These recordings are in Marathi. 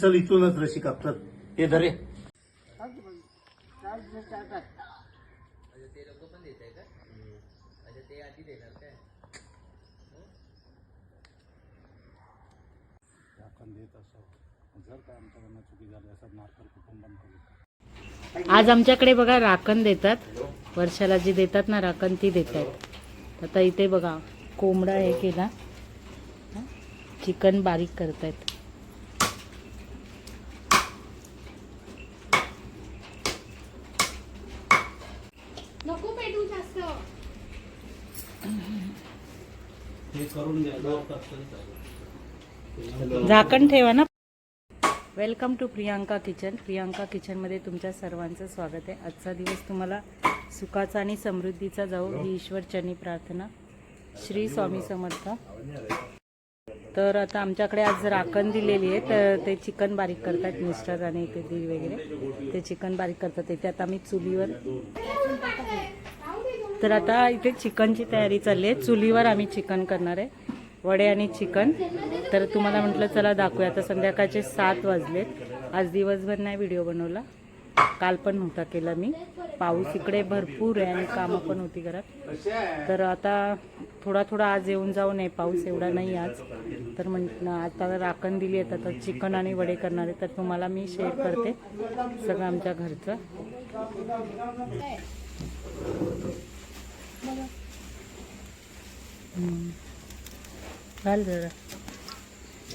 चल इथूनच रशी कापतात. हे धरे आज आमच्याकडे बघा राखण देतात. वर्षाला जी देतात ना राखण ती देतात. आता इथे बघा कोंबडा हे केला. चिकन बारीक करतायत नको पेटू जास्त झाकण ठेवा ना. Welcome to Priyanka kitchen Priyanka किचनमध्ये तुमच्या सर्वांचं स्वागत आहे. आजचा दिवस तुम्हाला सुखाचा आणि समृद्धीचा जाऊ ही ईश्वरचरणी प्रार्थना श्री स्वामी समर्थ. तर आता आमच्याकडे आज राखण दिलेली आहे. तर ते चिकन बारीक करतात मिस्टर आणि ते दी वगैरे. ते चिकन बारीक करतात. इथे आता आम्ही चुलीवर तर आता इथे चिकनची तयारी चालली आहे. चुलीवर आम्ही चिकन करणार आहे. वडे आणि चिकन. तर तुम्हाला म्हटलं चला दाखवूया. आता संध्याकाळचे सात वाजलेत. आज दिवसभर नाही व्हिडिओ बनवला. काल पण नव्हता केला मी. पाऊस इकडे भरपूर आहे आणि कामं पण होती घरात. तर आता थोडा थोडा आज येऊन जाऊन आहे. पाऊस एवढा नाही आज. तर म्हण आता राखण दिली आहेत तर चिकन आणि वडे करणार आहे. तर तुम्हाला मी शेअर करते. सगळं आमच्या घरचं. घाल जरा.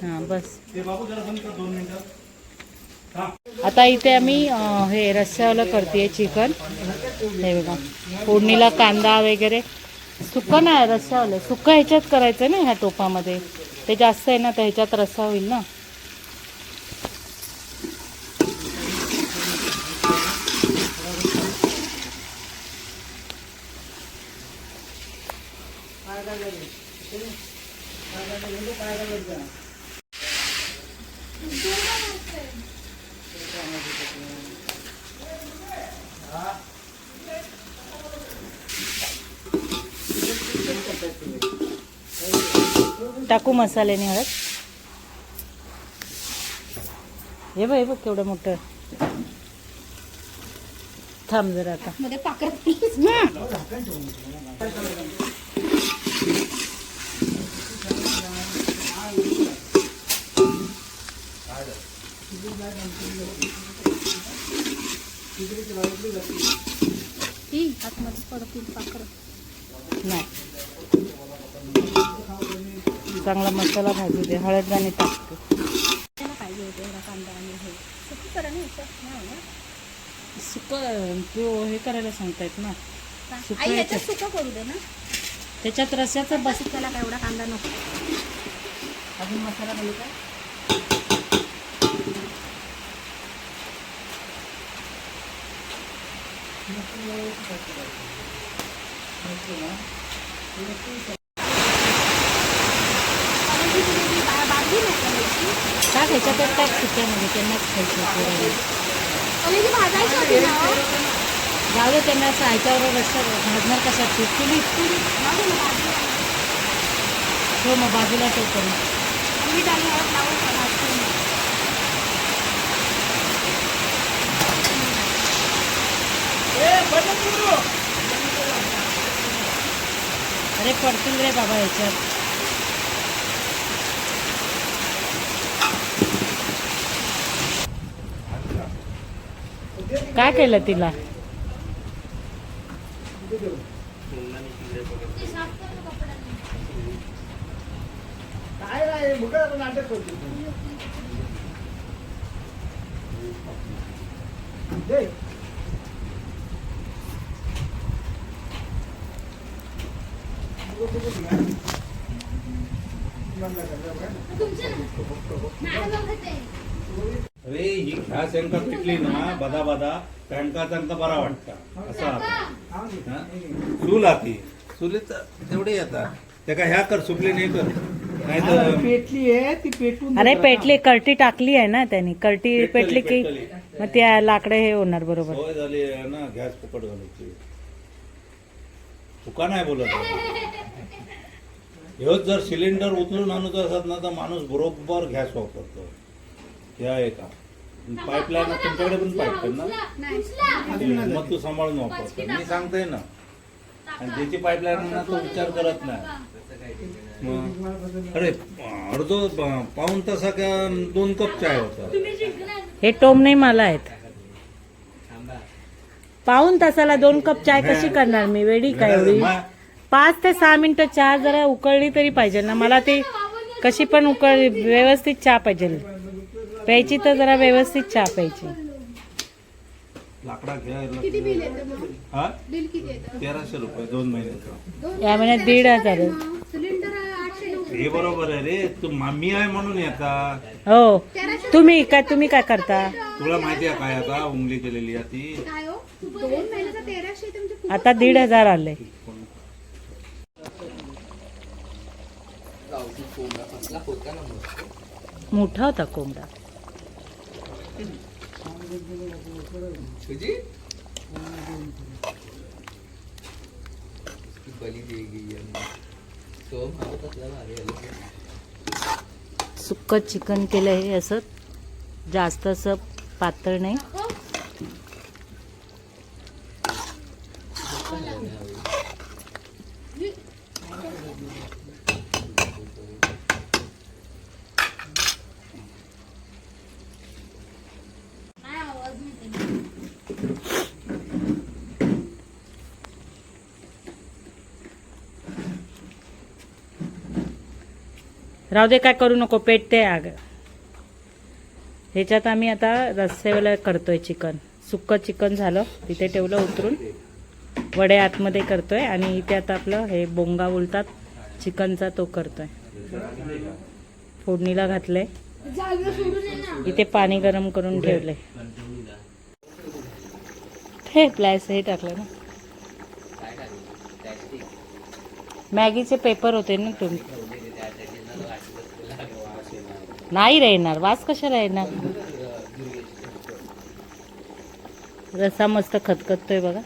हां बस. आता इथे आम्ही हे रस्स्यावालं करते चिकन. हे बघा फोडणीला कांदा वगैरे. सुकं नाही रस्स्यावालं सुकं ह्याच्यात करायचं ना ह्या टोपामध्ये. ते जास्त आहे ना तर ह्याच्यात रस्सा होईल ना. टाकू मसाल्याने हळद. हे बघ हे बघ केवढं मोठं. थांब जरा आता. आतमध्ये पडतील पाकर नाही चांगला मसाला भाजू दे हळद आणि टाकते पाहिजे होते एवढा कांदा आणि हे सुकी करा ना? सुक तो हे करायला सांगतायत ना सुकं आई. सुकं करू दे ना त्याच्यात रस्याचं बस त्याला काय एवढा कांदा नको अजून मसाला घालू का नाही करायची. टाक ह्याच्यातच टाक सुक्यामध्ये त्यांनाच खायचं ती हो. जाऊ दे त्यांना असं ह्याच्यावर रस्ता भाजणार कशा भाजूया. हो मग बाजूला त्या भाजून. अरे पडतील रे बाबा ह्याच्यात काय केलं तिला? तुमचं ह्या शेंका पिटली ना बदा बदा कणका चांगला बरा वाटता. असं आता. चूल आती. चुलीत तेवढे येतात त्या का ह्या कर सुकली नाही कर. नाही तर पेटली आहे ती पेटून अरे पेटली करटी टाकली आहे ना त्यांनी. करटी पेटली की. मग त्या लाकडे हे होणार बरोबर. सवय झाली आहे ना गॅस फुकट घालायची तुका नाही बोलत ह्योच जर सिलेंडर उचलून आणत असत ना तर माणूस बरोबर गॅस वापरतो. त्या आहे का पाईपलाईन तुमच्याकडे पण पाईप ना? मग तू सांभाळून वापरतो मी सांगतोय ना. आणि ज्याची पाईपलाईन ना तो विचार करत नाही. मग? अरे अर्धो पाऊन तासा का दोन कप चाय होता? हे टोम नाही मला आहेत. पाऊन तासाला दोन कप चाय कशी करणार मी? वेडी काय एवढी? मा- पाच ते सहा मिनिटं चहा जरा उकळली तरी पाहिजे ना. मला ते कशी पण उकळली व्यवस्थित चहा पाहिजे. प्यायची तर जरा व्यवस्थित चहा प्यायची. लाकडा घ्यायला किती बिल येतं मग? हा? बिल किती येतं? तेराशे रुपये दोन महिन्याचं. या महिन्यात दीड हजार हे बरोबर आहे रे. तू मामी आहे म्हणून येता. हो. तुम्ही काय तुम्ही काय करता? तुला माहिती आहे काय आता? उंगली केलेली आहे ती. काय हो? म्हणजे आता दीड हजार आले मोठा होता कोंबडा. सुक्क चिकन केलं हे असं. जास्त असं पातळ नाही. राहू दे काय करू नको पेटते आग. ह्याच्यात आम्ही आता रस्सेवाला करतोय चिकन. सुक्क चिकन झालं तिथे ठेवलं उतरून. वडे आतमध्ये करतोय आणि इथे आता आपलं हे बोंगा बोलतात चिकनचा तो करतोय. फोडणीला घातलंय. इथे पाणी गरम करून ठेवलंय. हे प्लॅस हे टाकलं ना. मॅगीचे पेपर होते ना तुम्ही. नाही राहणार वास कशाला येणार? रसा मस्त खतखततोय बघा.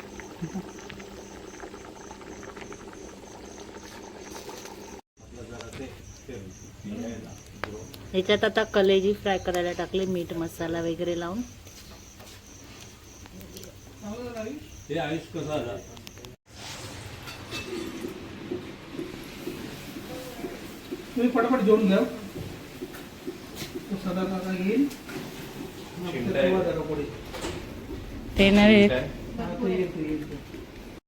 ह्याच्यात आता कलेजी फ्राय करायला टाकले मीठ मसाला वगैरे लावून. हे आयुष कसं आलं तुम्ही पटापट जेवून घ्या तो सदा काका येईल. मग ते तेव्हा जरा पुढे. ते नाही हा, तो येईल, तो येईल, तो.